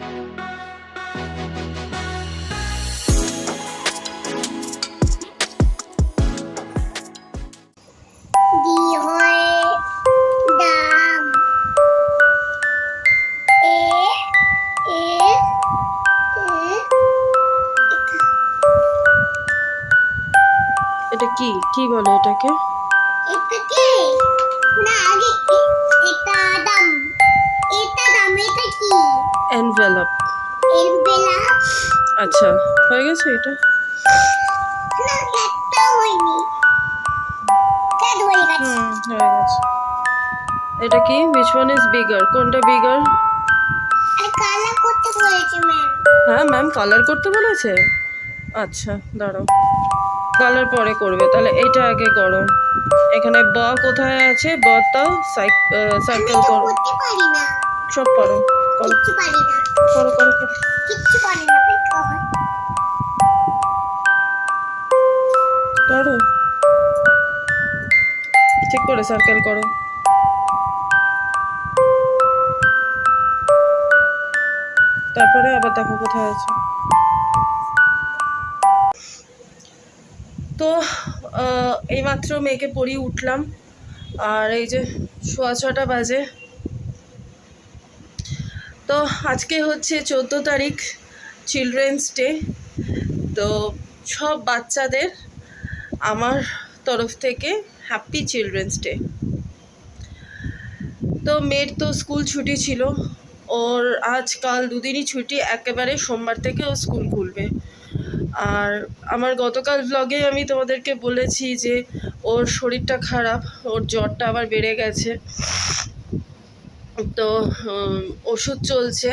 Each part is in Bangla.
ডি হয়ে গেছে এটা? হয়ে গেছে হুম গেছে। এটা কি? উইচ ওয়ান ইজ বিগার কোনটা বিগার আর করতে বলেছে ম্যাম হ্যাঁ ম্যাম কালার করতে বলেছে? আচ্ছা দাঁড়াও। কালার পরে করবে। তাহলে এইটা আগে করো। এখানে ব কোথায় আছে? বটাও আমি সার্কেল তো করো। পারি সব করো করো কিচ্ছু পারি না। করো করো করো। ঠিক করে সার্কেল করো। তারপরে আবার দেখো কোথায় আছে। তো এইমাত্র মেয়েকে পড়িয়ে উঠলাম। আর এই যে সোয়া ছটা বাজে। তো আজকে হচ্ছে চোদ্দ তারিখ চিলড্রেন্স ডে তো সব বাচ্চাদের আমার তরফ থেকে হ্যাপি চিলড্রেন্স ডে তো মেয়ের তো স্কুল ছুটি ছিল। ওর আজকাল দুদিনই ছুটি, একেবারে সোমবার থেকে ও স্কুল খুলবে। আর আমার গতকাল ব্লগে আমি তোমাদেরকে বলেছি যে, ওর শরীরটা খারাপ, ওর জ্বরটা আবার বেড়ে গেছে। তো ওষুধ চলছে।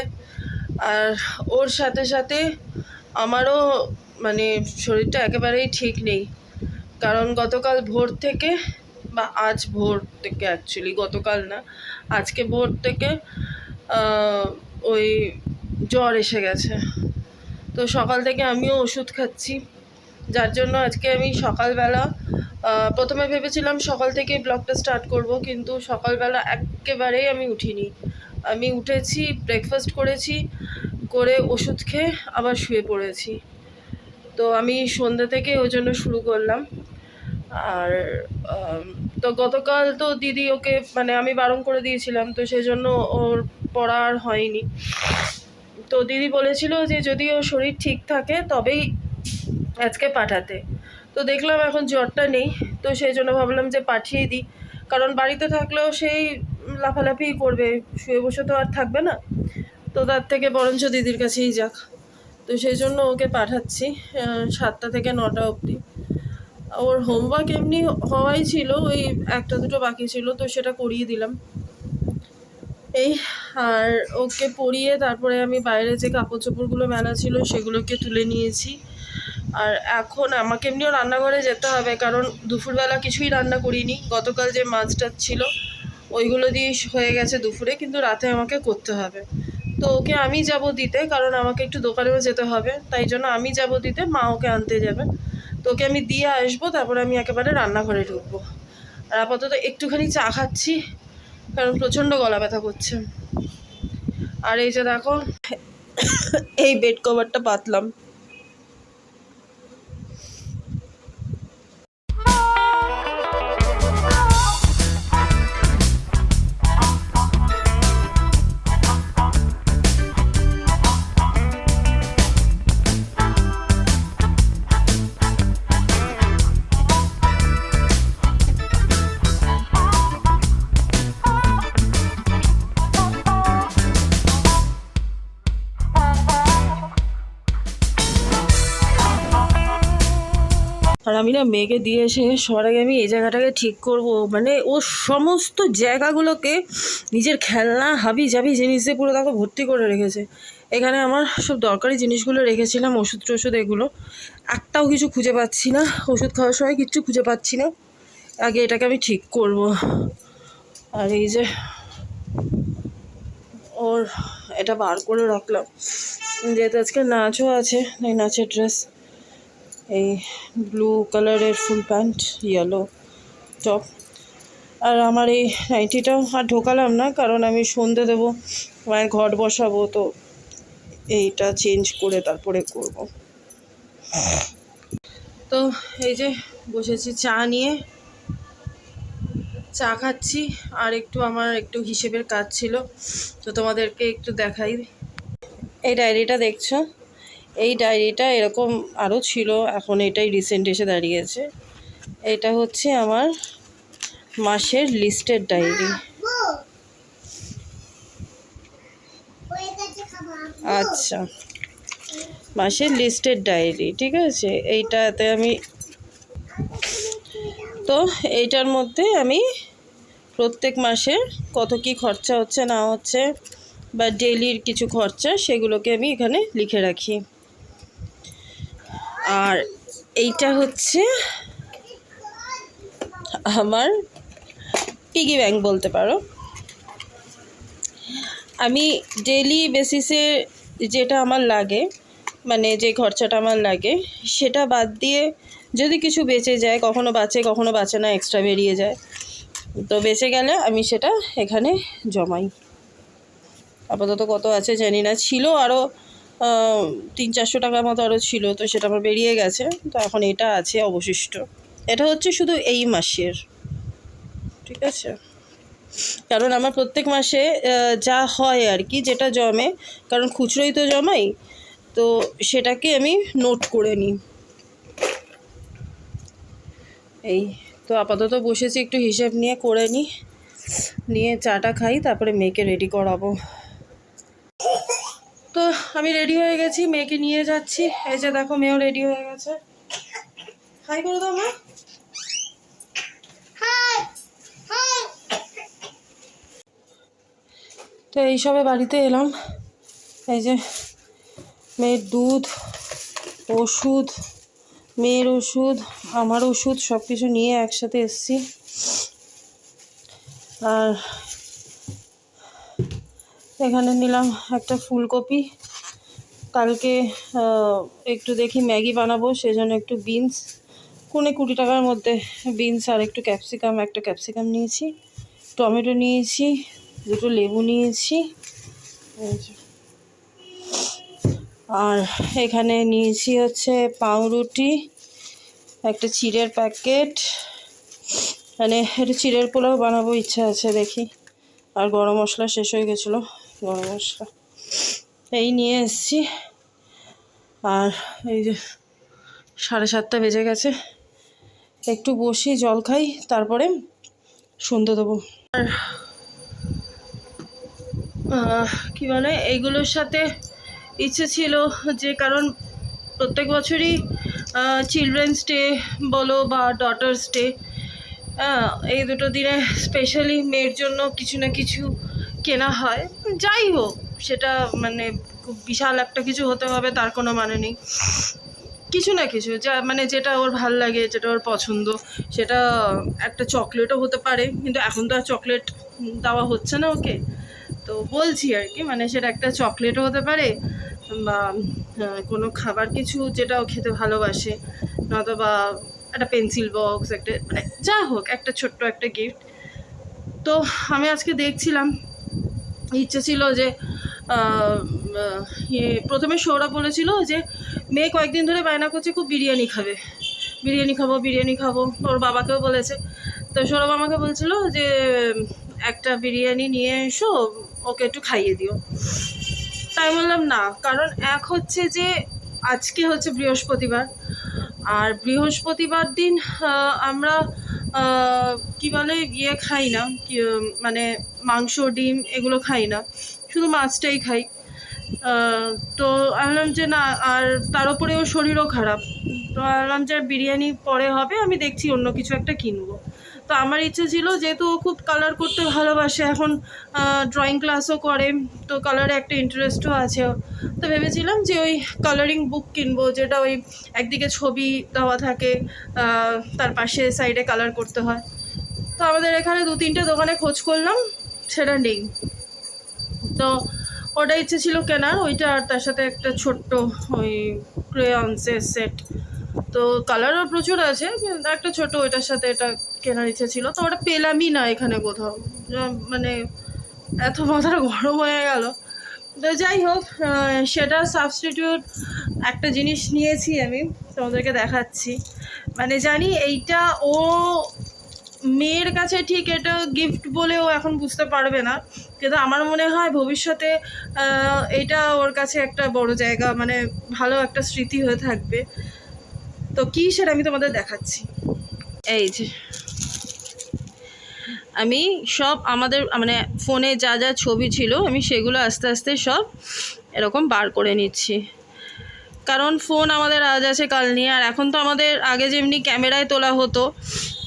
আর ওর সাথে সাথে আমারও মানে শরীরটা একেবারেই ঠিক নেই। কারণ গতকাল ভোর থেকে, বা আজ ভোর থেকে অ্যাকচুয়ালি গতকাল না, আজকে ভোর থেকে ওই জ্বর এসে গেছে। তো সকাল থেকে আমিও ওষুধ খাচ্ছি। যার জন্য আজকে আমি সকালবেলা প্রথমে ভেবেছিলাম সকাল থেকে ব্লগটা স্টার্ট করব, কিন্তু সকালবেলা একেবারেই আমি উঠিনি। আমি উঠেছি ব্রেকফাস্ট করেছি, করে ওষুধ খেয়ে আবার শুয়ে পড়েছি। তো আমি সন্ধ্যে থেকে ওই জন্য শুরু করলাম। আর তো গতকাল তো দিদি ওকে মানে আমি বারণ করে দিয়েছিলাম, তো সেই জন্য ওর পড়া আর হয়নি। তো দিদি বলেছিল যে যদি ওর শরীর ঠিক থাকে তবেই আজকে পাঠাতে। তো দেখলাম এখন জ্বরটা নেই, তো সেই জন্য ভাবলাম যে পাঠিয়ে দিই। কারণ বাড়িতে থাকলেও সেই লাফালাফিই করবে, শুয়ে বসে তো আর থাকবে না। তো তার থেকে বরঞ্চ দিদির কাছেই যাক। তো সেই জন্য ওকে পাঠাচ্ছি সাতটা থেকে নটা অবধি। ওর হোমওয়ার্ক এমনি হওয়াই ছিল, ওই একটা দুটো বাকি ছিল, তো সেটা করিয়ে দিলাম। এই, আর ওকে পরিয়ে তারপরে আমি বাইরে যে কাপড় চোপড়গুলো মেলা ছিল, সেগুলোকে তুলে নিয়েছি। আর এখন আমাকে এমনিও রান্নাঘরে যেতে হবে, কারণ দুপুরবেলা কিছুই রান্না করিনি। গতকাল যে মাছটা ছিল, ওইগুলো দিয়ে হয়ে গেছে দুপুরে, কিন্তু রাতে আমাকে করতে হবে। তো ওকে আমি যাব দিতে, কারণ আমাকে একটু দোকানেও যেতে হবে। তাই জন্য আমি যাব দিতে, মা ওকে আনতে যাবে। তো ওকে আমি দিয়ে আসব, তারপরে আমি একেবারে রান্নাঘরে ঢুকবো। আর আপাতত একটুখানি চা খাচ্ছি, কারণ প্রচণ্ড গলা ব্যথা করছে। আর এই যে দেখো, এই বেড কভারটা পাতলাম। না মেয়েকে দিয়ে এসে সবার আগে আমি এই জায়গাটাকে ঠিক করব। মানে ও সমস্ত জায়গাগুলোকে নিজের খেলনা হাবি জাবি জিনিস দিয়ে পুরো তাকে ভর্তি করে রেখেছে। এখানে আমার সব দরকারি জিনিসগুলো রেখেছিলাম ওষুধ টষুধ এগুলো। একটাও কিছু খুঁজে পাচ্ছি না, ওষুধ খাওয়ার সময় কিচ্ছু খুঁজে পাচ্ছি না। আগে এটাকে আমি ঠিক করব। আর এই যে ওর এটা বার করে রাখলাম। যেহেতু আজকে নাচও আছে এই নাচের ড্রেস এই ব্লু কালারের ফুল প্যান্ট ইয়েলো টপ আর আমার এই নাইটিটাও আর ঢোকালাম না, কারণ আমি সন্ধে দেবো, মায়ের ঘট বসাবো, তো এইটা চেঞ্জ করে তারপরে করব। তো এই যে বসেছি চা নিয়ে, চা খাচ্ছি, আর একটু আমার একটু হিসেবের কাজ ছিল, তো তোমাদেরকে একটু দেখাই। এই ডায়েরিটা দেখছ? এই ডায়েরিটা এরকম আরও ছিল, এখন এটাই রিসেন্ট এসে দাঁড়িয়েছে। এটা হচ্ছে আমার মাসের লিস্টের ডায়েরি আচ্ছা মাসের লিস্টের ডায়েরি ঠিক আছে? এইটাতে আমি, তো এইটার মধ্যে আমি প্রত্যেক মাসে কত কি খরচা হচ্ছে না হচ্ছে বা ডেলির কিছু খরচা, সেগুলোকে আমি এখানে লিখে রাখি। আর এইটা হচ্ছে আমার পিগি ব্যাংক বলতে পারো। আমি ডেলি বেসিসে যেটা আমার লাগে মানে যে খরচাটা আমার লাগে, সেটা বাদ দিয়ে যদি কিছু বেঁচে যায়, কখনো বাঁচে কখনো বাঁচে না এক্সট্রা বেরিয়ে যায়, তো বেঁচে গেলে আমি সেটা এখানে জমাই। আপাতত কত আছে জানি না, ছিল আরও তিন চারশো টাকার মতো আরও ছিল, তো সেটা আমার বেরিয়ে গেছে। তো এখন এটা আছে অবশিষ্ট। এটা হচ্ছে শুধু এই মাসের। ঠিক আছে? কারণ আমার প্রত্যেক মাসে যা হয় আর কি, যেটা জমে, কারণ খুচরোই তো জমাই, তো সেটাকে আমি নোট করে নিই। এই, তো আপাতত বসেছি, একটু হিসেব নিয়ে করে নিই। নিয়ে চাটা খাই, তারপরে মেয়েকে রেডি করাবো। তো আমি রেডি হয়ে গেছি মেয়েকে নিয়ে যাচ্ছি। এই যে দেখো মেয়েও রেডি হয়ে গেছে। হাই করে দাও মা। তো এইসবে বাড়িতে এলাম। এই যে মেয়ের দুধ ওষুধ মেয়ের ওষুধ আমার ওষুধ সব কিছু নিয়ে একসাথে এসছি। আর এখানে নিলাম একটা ফুলকপি। কালকে একটু দেখি ম্যাগি বানাবো, সেজন্য একটু বিনস। কোনে কুড়ি টাকার মধ্যে বিনস আর একটু ক্যাপসিকাম, একটা ক্যাপসিকাম নিয়েছি। টমেটো নিয়েছি, দুটো লেবু নিয়েছি। আর এখানে নিয়েছি হচ্ছে পাউরুটি, একটা চিড়ের প্যাকেট। মানে একটু চিড়ের পোলাও বানাবো, ইচ্ছা আছে দেখি। আর গরম মশলা শেষ হয়ে গেছিল। এই নিয়ে এসছি। আর এই যে সাড়ে সাতটা বেজে গেছে। একটু বসি, জল খাই, তারপরে সন্ধে দেবো। আর কি বলে, এইগুলোর সাথে ইচ্ছে ছিল যে কারণ প্রত্যেক বছরই চিলড্রেন্স ডে বলো বা ডটার্স ডে এই দুটো দিনে স্পেশালি মেয়ের জন্য কিছু না কিছু কেনা হয়। যাই হোক, সেটা মানে খুব বিশাল একটা কিছু হতে হবে, তার কোনো মানে নেই। কিছু না কিছু, যা মানে যেটা ওর ভালো লাগে, যেটা ওর পছন্দ, সেটা একটা চকলেটও হতে পারে, কিন্তু এখন তো আর চকলেট দেওয়া হচ্ছে না ওকে। তো বলছি আর কি মানে সেটা একটা চকলেটও হতে পারে, বা কোনো খাবার কিছু যেটা ও খেতে ভালোবাসে নয়তো বা একটা পেন্সিল বক্স, একটা মানে যা হোক, একটা ছোট্ট একটা গিফট তো আমি আজকে দেখছিলাম ইচ্ছে ছিল যে ইয়ে প্রথমে সৌরভ বলেছিল যে, মেয়ে কয়েকদিন ধরে বায়না করছে, খুব বিরিয়ানি খাবে। বিরিয়ানি খাব বিরিয়ানি খাব, ওর বাবাকেও বলেছে। তো সৌরভ আমাকে বলছিল যে, একটা বিরিয়ানি নিয়ে এসো, ওকে একটু খাইয়ে দিও। তাই বললাম, না, কারণ এক হচ্ছে যে, আজকে হচ্ছে বৃহস্পতিবার। আর বৃহস্পতিবার দিন আমরা কি বলে ইয়ে খাই না মানে মাংস, ডিম এগুলো খাই না। শুধু মাছটাই খাই। তো আমি বললাম যে না, আর তার উপরে ওর শরীরও খারাপ। তো আমি বললাম যে বিরিয়ানি পরে হবে, আমি দেখছি অন্য কিছু একটা কিনবো। তো আমার ইচ্ছে ছিল যেহেতু ও খুব কালার করতে ভালোবাসে, এখন ড্রয়িং ক্লাসও করে, তো কালারে একটা ইন্টারেস্টও আছে। তো ভেবেছিলাম যে ওই কালারিং বুক কিনবো, যেটা ওই একদিকে ছবি দেওয়া থাকে তার পাশে সাইডে কালার করতে হয়। তো আমাদের এখানে দু তিনটে দোকানে খোঁজ করলাম। সেটা নেই। তো ওটা ইচ্ছে ছিল কেনার, ওইটা আর তার সাথে একটা ছোট্ট ওই ক্রেয়ন্সের সেট তো কালারও প্রচুর আছে একটা ছোট ওইটার সাথে এটা কেনার ইচ্ছে ছিল। তো ওটা পেলামই না এখানে কোথাও। মানে এত মাথাটা গরম হয়ে গেল। তো যাই হোক সেটা সাবস্টিটিউট একটা জিনিস নিয়েছি আমি, তোমাদেরকে দেখাচ্ছি। মানে জানি এইটা ও মেয়ের কাছে ঠিক এটা গিফট বলেও এখন বুঝতে পারবে না। কিন্তু আমার মনে হয় ভবিষ্যতে এটা ওর কাছে একটা বড় জায়গা মানে ভালো একটা স্মৃতি হয়ে থাকবে। তো কী সেটা আমি তোমাদের দেখাচ্ছি। এই যে, আমি সব আমাদের মানে ফোনে যা যা ছবি ছিল, আমি সেগুলো আস্তে আস্তে সব এরকম বার করে নিচ্ছি। কারণ ফোন আমাদের আজ আছে, কাল নিয়ে আর এখন তো আমাদের আগে যেমনি ক্যামেরায় তোলা হতো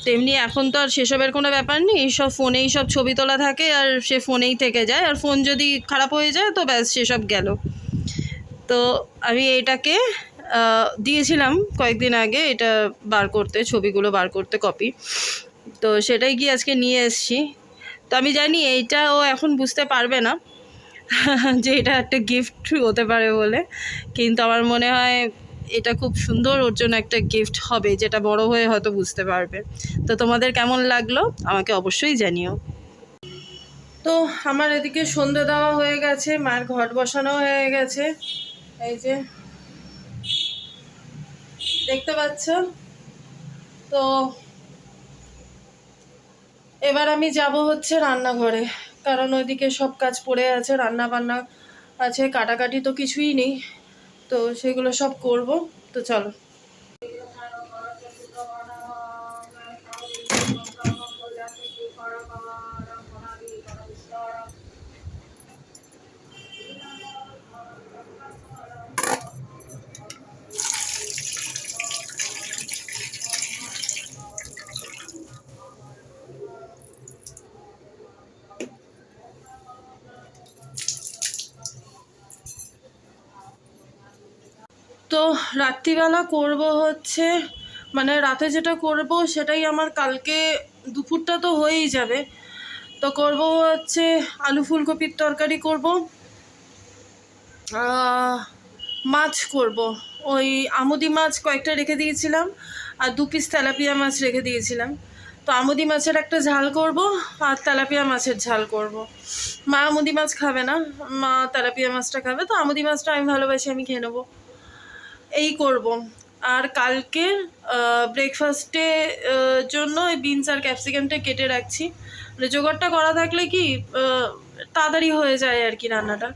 তেমনি এখন তো আর সেসবের কোনো ব্যাপার নেই। সব ফোনেই সব ছবি তোলা থাকে আর সে ফোনেই থেকে যায়। আর ফোন যদি খারাপ হয়ে যায় তো ব্যাস সেসব গেল। তো আমি এটাকে দিয়েছিলাম কয়েকদিন আগে। এটা বার করতে, ছবিগুলো বার করতে কপি তো সেটাই গিয়ে আজকে নিয়ে এসেছি। তো আমি জানি এইটা ও এখন বুঝতে পারবে না যে এটা একটা গিফট হতে পারে বলে। কিন্তু আমার মনে হয় এটা খুব সুন্দর, ওর জন্য একটা গিফট হবে, যেটা বড় হয়ে হয়তো বুঝতে পারবে। তো তোমাদের কেমন লাগল? আমাকে অবশ্যই জানিও। তো আমার এদিকে সন্ধে দেওয়া হয়ে গেছে মায়ের ঘট বসানো হয়ে গেছে। এই যে, দেখতে পাচ্ছ? তো এবার আমি যাব হচ্ছে রান্নাঘরে, কারণ ওইদিকে সব কাজ পড়ে আছে রান্না বান্না আছে, কাটাকাটি তো কিছুই নেই। তো সেগুলো সব করব। তো চলো তো রাত্রিবেলা করব হচ্ছে মানে রাতে যেটা করব সেটাই আমার কালকে দুপুরটা তো হয়েই যাবে। তো করব হচ্ছে আলু ফুলকপির তরকারি করব মাছ করব। ওই আমুদি মাছ কয়েকটা রেখে দিয়েছিলাম, আর দু পিস তেলাপিয়া মাছ রেখে দিয়েছিলাম। তো আমুদি মাছের একটা ঝাল করব, আর তেলাপিয়া মাছের ঝাল করব। মা আমুদি মাছ খাবে না, মা তেলাপিয়া মাছটা খাবে, তো আমুদি মাছটা আমি ভালোবাসি, আমি খেয়ে নেব। এই করব। আর কালকে ব্রেকফাস্টে জন্য ওই বিনস আর ক্যাপসিকামটা কেটে রাখছি। মানে জোগাড়টা করা থাকলে কি তাড়াতাড়ি হয়ে যায় আর কি রান্নাটা।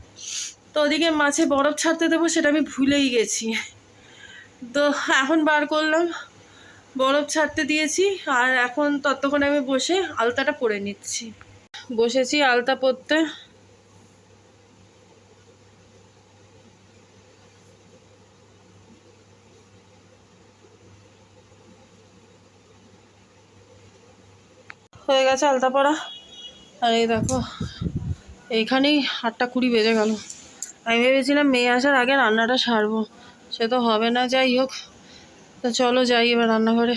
তো ওদিকে মাছে বরফ ছাড়তে দেবো, সেটা আমি ভুলেই গেছি। তো এখন বার করলাম। বরফ ছাড়তে দিয়েছি, আর এখন ততক্ষণে আমি বসে আলতাটা পরে নিচ্ছি। বসেছি আলতা পরতে। হয়ে গেছে আলতা পরা আর এই দেখো, এইখানেই আটটা কুড়ি বেজে গেল। আমি ভেবেছিলাম মেয়ে আসার আগে রান্নাটা সারবো, সে তো হবে না, যাই হোক। তো চলো যাই এবার রান্নাঘরে।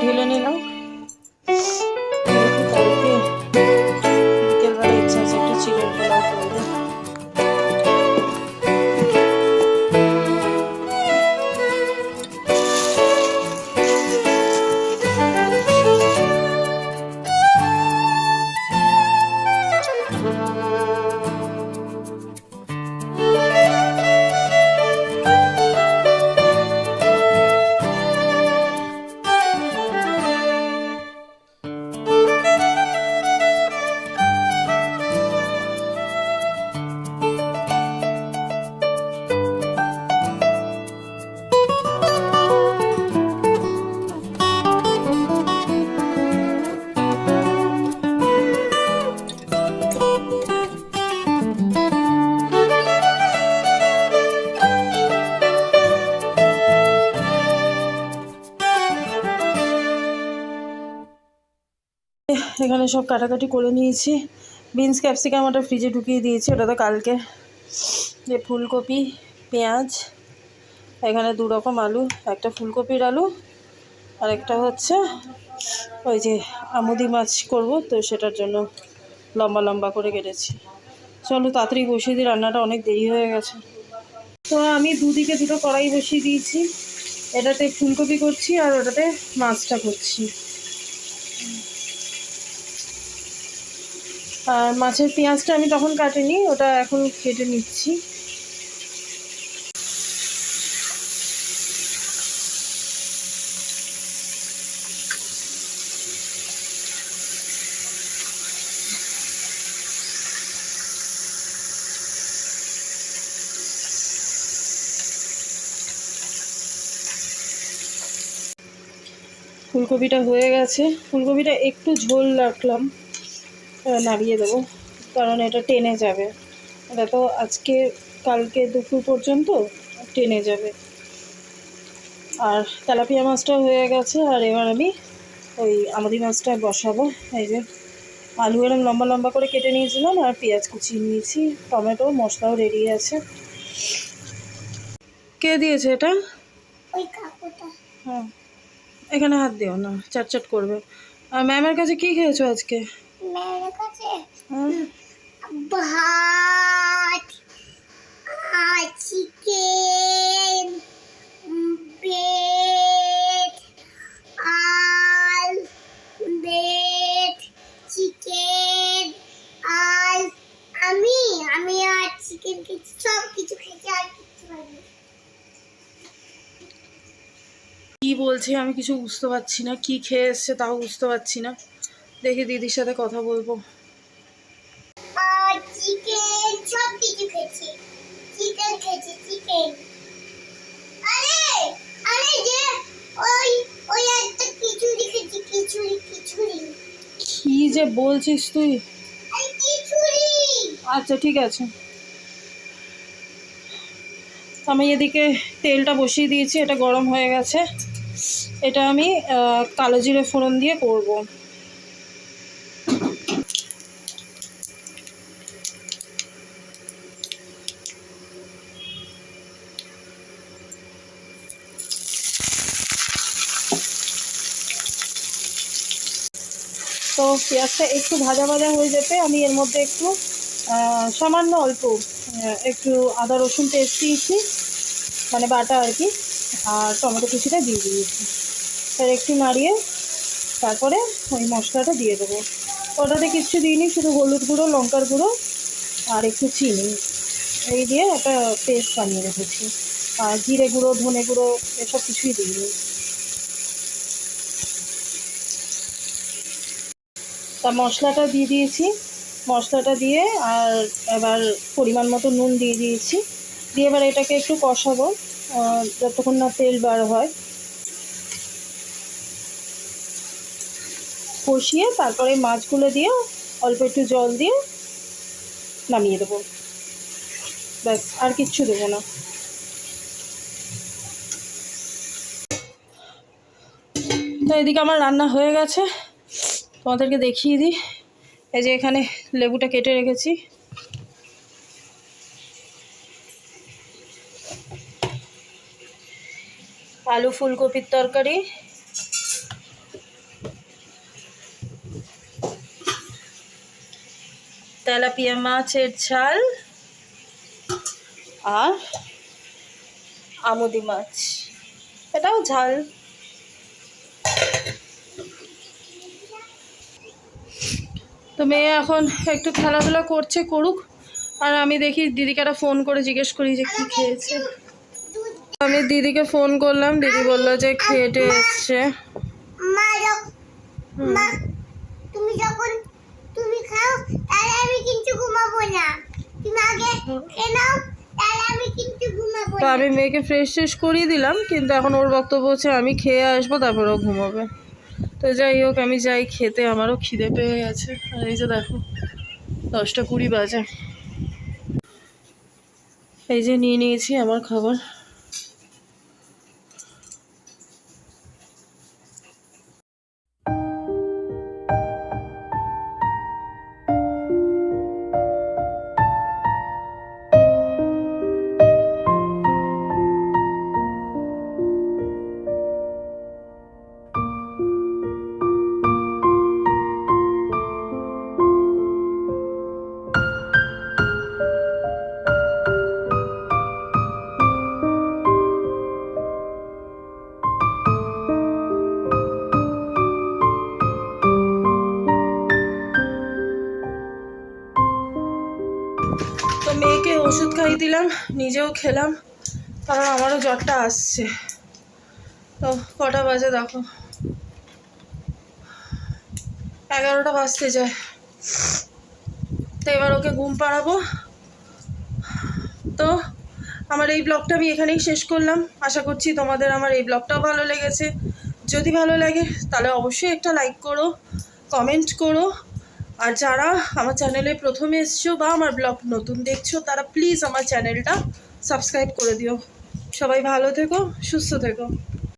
ঢেলে নিলাম। সব কাটাকাটি করে নিয়েছি। বিনস, ক্যাপসিকাম ওটা ফ্রিজে ঢুকিয়ে দিয়েছি, ওটা তো কালকে। যে ফুলকপি, পেঁয়াজ, এখানে দু রকম আলু, একটা ফুলকপির আলু, আর একটা হচ্ছে ওই যে আমুদি মাছ করব, তো সেটার জন্য লম্বা লম্বা করে কেটেছি। চলো তাড়াতাড়ি বসিয়ে দিই, রান্নাটা অনেক দেরি হয়ে গেছে। তো আমি দুদিকে দুটো কড়াই বসিয়ে দিয়েছি। এটাতে ফুলকপি করছি আর ওটাতে মাছটা করছি। আর মাছের পেঁয়াজটা আমি তখন কাটিনি, ওটা এখন কেটে নিচ্ছি। ফুলকপিটা হয়ে গেছে। ফুলকপিটা একটু ঝোল রাখলাম। নামিয়ে দেবো। কারণ এটা টেনে যাবে। এটা তো আজকে কালকে দুপুর পর্যন্ত টেনে যাবে। আর তেলাপিয়া মাছটা হয়ে গেছে আর এবার আমি ওই আমাদি মাছটা বসাবো। এই যে আলু এরম লম্বা লম্বা করে কেটে নিয়েছিলাম আর পেঁয়াজ কুচিয়ে নিয়েছি। টমেটো মশলাও রেডি আছে। কে দিয়েছে এটা? হ্যাঁ। এখানে হাত দিও না চাটচাট করবে। আর ম্যামের কাছে কি খেয়েছো আজকে? বেড চিকেন আর আমি আমি আর চিকেন সব কিছু খেয়েছি আর কিছু খাইনি কি বলছে আমি কিছু বুঝতে পারছি না কি খেয়ে এসছে তাও বুঝতে পারছি না। দেখি দিদির সাথে কথা বলব। চিকেন সব কিছু খেয়েছি। চিকেন খেয়েছি চিকেন আরে আরে যে ওই ওই একটা খিচুড়ি খেয়েছি খিচুড়ি খিচুড়ি। কি যে বলছিস তুই? আচ্ছা ঠিক আছে। আমি এদিকে তেলটা বসিয়ে দিয়েছি এটা গরম হয়ে গেছে। এটা আমি কালো জিরে ফোড়ন দিয়ে করব তো পেঁয়াজটা একটু ভাজা ভাজা হয়ে যেতে আমি এর মধ্যে একটু সামান্য অল্প একটু আদা রসুন পেস্ট দিয়েছি মানে বাটা আর কি, আর টমেটো কুচিটা দিয়ে দিয়েছি। তার একটু নাড়িয়ে তারপরে ওই মশলাটা দিয়ে দেবো। ওটাতে কিচ্ছু দিইনি, শুধু হলুদ গুঁড়ো, লঙ্কার গুঁড়ো আর একটু চিনি। এই দিয়ে একটা পেস্ট বানিয়ে রেখেছি। আর জিরে গুঁড়ো, ধনে গুঁড়ো, এসব কিছুই দিইনি। তা মশলাটা দিয়ে দিয়েছি। মশলাটা দিয়ে আর এবার পরিমাণ মতো নুন দিয়ে দিয়েছি। দিয়ে এবার এটাকে একটু কষাবো যতক্ষণ না তেল বার হয়। কষিয়ে তারপরে মাছগুলো দিয়ে অল্প একটু জল দিয়ে নামিয়ে দেবো। ব্যাস, আর কিচ্ছু দেবো না। তো এদিকে আমার রান্না হয়ে গেছে। তোমাদেরকে দেখিয়ে দিই। এই যে এখানে লেবুটা কেটে রেখেছি। আলু ফুলকপির তরকারি। তেলাপিয়া মাছের ঝাল। আর আমুদি মাছ। এটাও ঝাল। তো মেয়ে এখন একটু খেলাধুলা করছে করুক। আর আমি দেখি দিদিকে একটা ফোন করে জিজ্ঞেস করি যে কি খেয়েছে। আমি দিদিকে ফোন করলাম দিদি বলল যে খেটে এসছে। মা যখন মা তুমি যখন তুমি খাও তাহলে আমি কিন্তু ঘুমাবো না। তুমি আগে খেয়ে নাও তাহলে আমি তো আমি মেয়েকে ফ্রেশ ট্রেশ করিয়ে দিলাম কিন্তু এখন ওর বক্তব্য হচ্ছে আমি খেয়ে আসব তারপর ও ঘুমাবে। তো যাই হোক, আমি যাই, খেতে আমারও খিদে পেয়ে গেছে। আর এই যে দেখো, দশটা কুড়ি বাজে। এই যে নিয়ে নিয়েছি আমার খাবার। ওষুধ খাইয়ে দিলাম, নিজেও খেলাম, কারণ আমারও জ্বরটা আসছে। তো কটা বাজে দেখো। এগারোটা বাজতে যায়। তো এবার ওকে ঘুম পাড়াবো। তো আমার এই ব্লগটা আমি এখানেই শেষ করলাম। আশা করছি তোমাদের আমার এই ব্লগটাও ভালো লেগেছে। যদি ভালো লাগে, তাহলে অবশ্যই একটা লাইক করো, কমেন্ট করো। আর যারা আমার চ্যানেলে প্রথমে এসছো বা আমার ব্লগ নতুন দেখছ, তারা প্লিজ আমার চ্যানেলটা সাবস্ক্রাইব করে দিও। সবাই ভালো থেকো, সুস্থ থেকো।